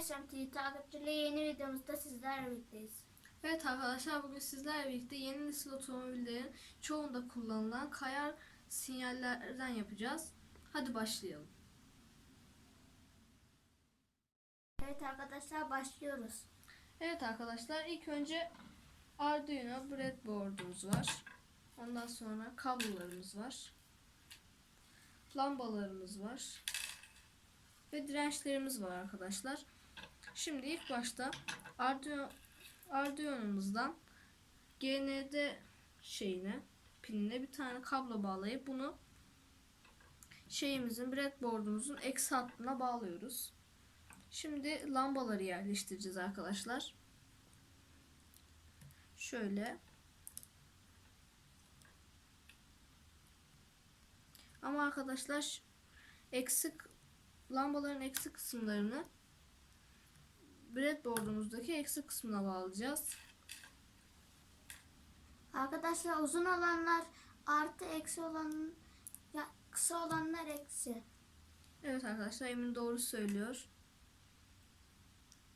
SMT takipçileri yeni videomuzda sizlerle birlikteyiz. Evet arkadaşlar bugün sizlerle birlikte yeni nesil otomobillerin çoğunda kullanılan kayar sinyallerden yapacağız. Hadi başlayalım. Evet arkadaşlar başlıyoruz. Evet arkadaşlar ilk önce Arduino breadboard'umuz var. Ondan sonra kablolarımız var. Lambalarımız var. Ve dirençlerimiz var arkadaşlar. Şimdi ilk başta Arduino Arduino'muzdan GND şeyine pinine bir tane kablo bağlayıp bunu şeyimizin breadboard'umuzun eksi hattına bağlıyoruz. Şimdi lambaları yerleştireceğiz arkadaşlar. Şöyle. Ama arkadaşlar eksik lambaların eksik kısımlarını breadboard'umuzdaki eksik kısmına bağlayacağız. Arkadaşlar uzun olanlar artı eksi olan ya kısa olanlar eksi. Evet arkadaşlar Emin doğru söylüyor.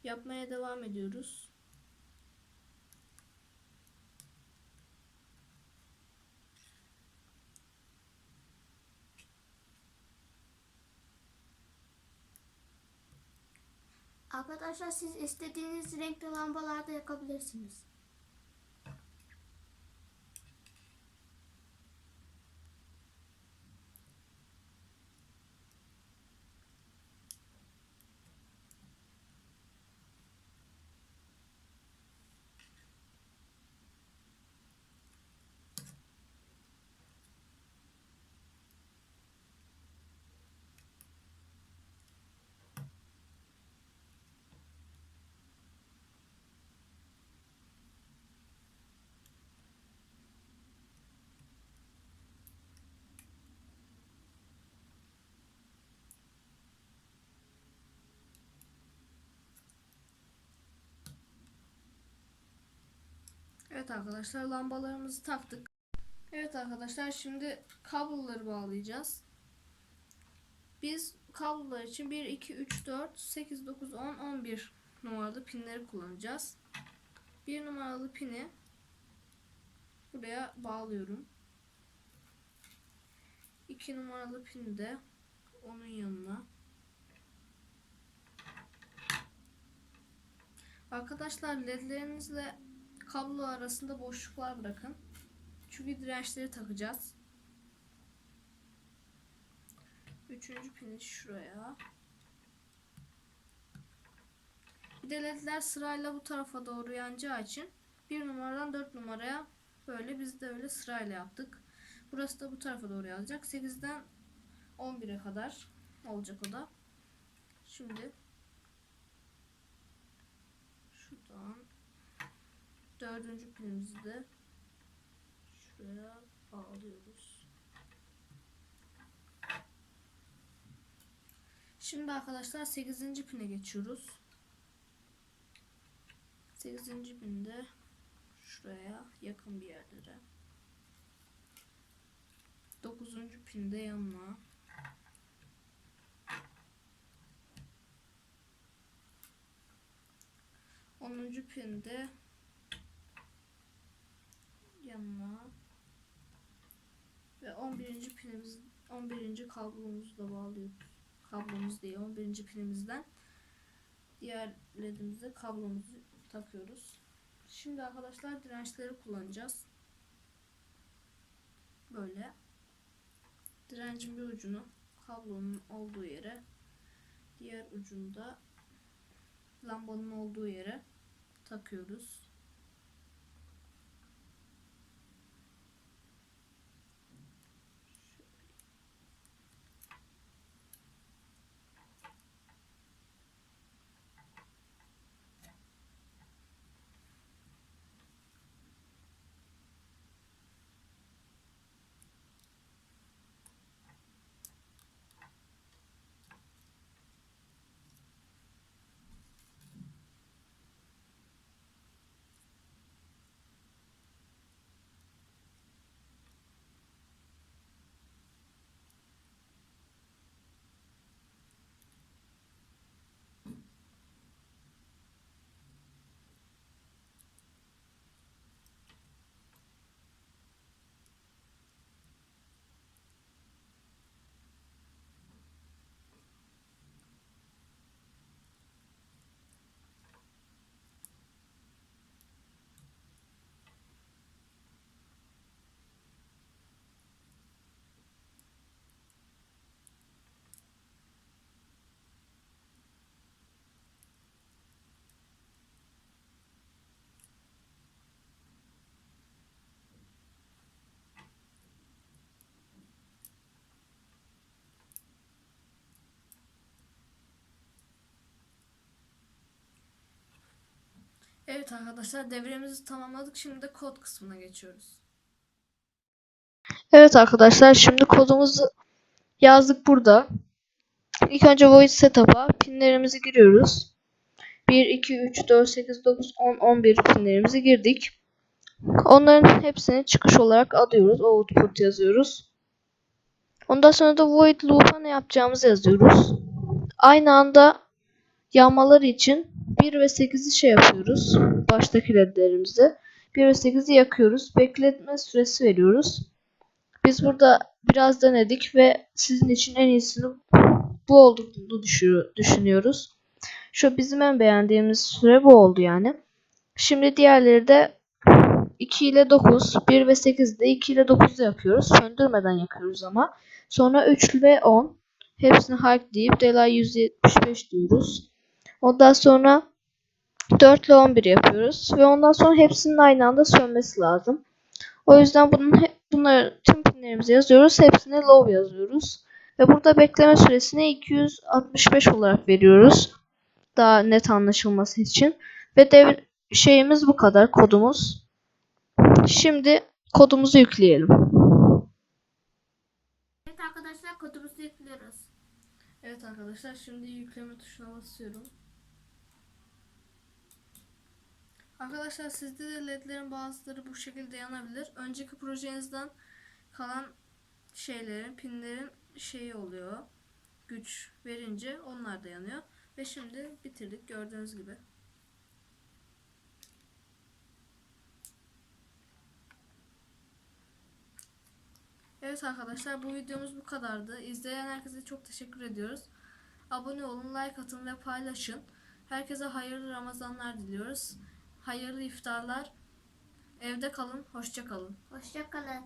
Yapmaya devam ediyoruz. Arkadaşlar siz istediğiniz renkli lambalarda yakabilirsiniz. Evet arkadaşlar lambalarımızı taktık. Evet arkadaşlar şimdi kabloları bağlayacağız. Biz kablolar için 1, 2, 3, 4, 8, 9, 10, 11 numaralı pinleri kullanacağız. 1 numaralı pini buraya bağlıyorum. 2 numaralı pini de onun yanına. Arkadaşlar ledlerinizle kablo arasında boşluklar bırakın. Çünkü dirençleri takacağız. Üçüncü pini şuraya. Bir de ledler sırayla bu tarafa doğru yanacağı için bir numaradan dört numaraya böyle biz de öyle sırayla yaptık. Burası da bu tarafa doğru yazacak. 8'den 11'e kadar olacak o da. Şimdi dördüncü pinimizi de şuraya bağlıyoruz. Şimdi arkadaşlar 8. pine geçiyoruz. 8. pinde şuraya yakın bir yerlere. 9. pinde yanına. Onuncu pinde yanına ve 11. pinimiz 11. kablomuzu da bağlıyoruz. Kablomuz değil 11. pinimizden diğer ledimize kablomuzu takıyoruz. Şimdi arkadaşlar dirençleri kullanacağız. Böyle direncin bir ucunu kablonun olduğu yere diğer ucunda lambanın olduğu yere takıyoruz. Evet arkadaşlar devremizi tamamladık. Şimdi de kod kısmına geçiyoruz. Evet arkadaşlar şimdi kodumuzu yazdık burada. İlk önce void setup'a pinlerimizi giriyoruz. 1, 2, 3, 4, 8, 9, 10, 11 pinlerimizi girdik. Onların hepsini çıkış olarak alıyoruz. Output yazıyoruz. Ondan sonra da void loop'a ne yapacağımızı yazıyoruz. Aynı anda yanmaları için 1 ve 8'i şey yapıyoruz. Baştaki ledlerimizde. 1 ve 8'i yakıyoruz. Bekletme süresi veriyoruz. Biz burada biraz denedik ve sizin için en iyisini bu olduğunu düşü- düşünüyoruz. Şu bizim en beğendiğimiz süre bu oldu yani. Şimdi diğerleri de 2 ile 9, 1 ve 8 de 2 ile 9'da yakıyoruz. Söndürmeden yakıyoruz ama. Sonra 3 ve 10. Hepsini hark deyip delay 175 diyoruz. Ondan sonra 4 ile 11 yapıyoruz. Ve ondan sonra hepsinin aynı anda sönmesi lazım. O yüzden bunun bunları tüm pinlerimizi yazıyoruz. Hepsine low yazıyoruz. Ve burada bekleme süresini 265 olarak veriyoruz. Daha net anlaşılması için. Ve devir şeyimiz bu kadar kodumuz. Şimdi kodumuzu yükleyelim. Evet arkadaşlar kodumuzu yüklüyoruz. Evet arkadaşlar şimdi yükleme tuşuna basıyorum. Arkadaşlar sizde de ledlerin bazıları bu şekilde yanabilir. Önceki projenizden kalan şeylerin, pinlerin şeyi oluyor. Güç verince onlar da yanıyor. Ve şimdi bitirdik gördüğünüz gibi. Evet arkadaşlar bu videomuz bu kadardı. İzleyen herkese çok teşekkür ediyoruz. Abone olun, like atın ve paylaşın. Herkese hayırlı Ramazanlar diliyoruz. Hayırlı iftarlar. Evde kalın, hoşça kalın. Hoşça kalın.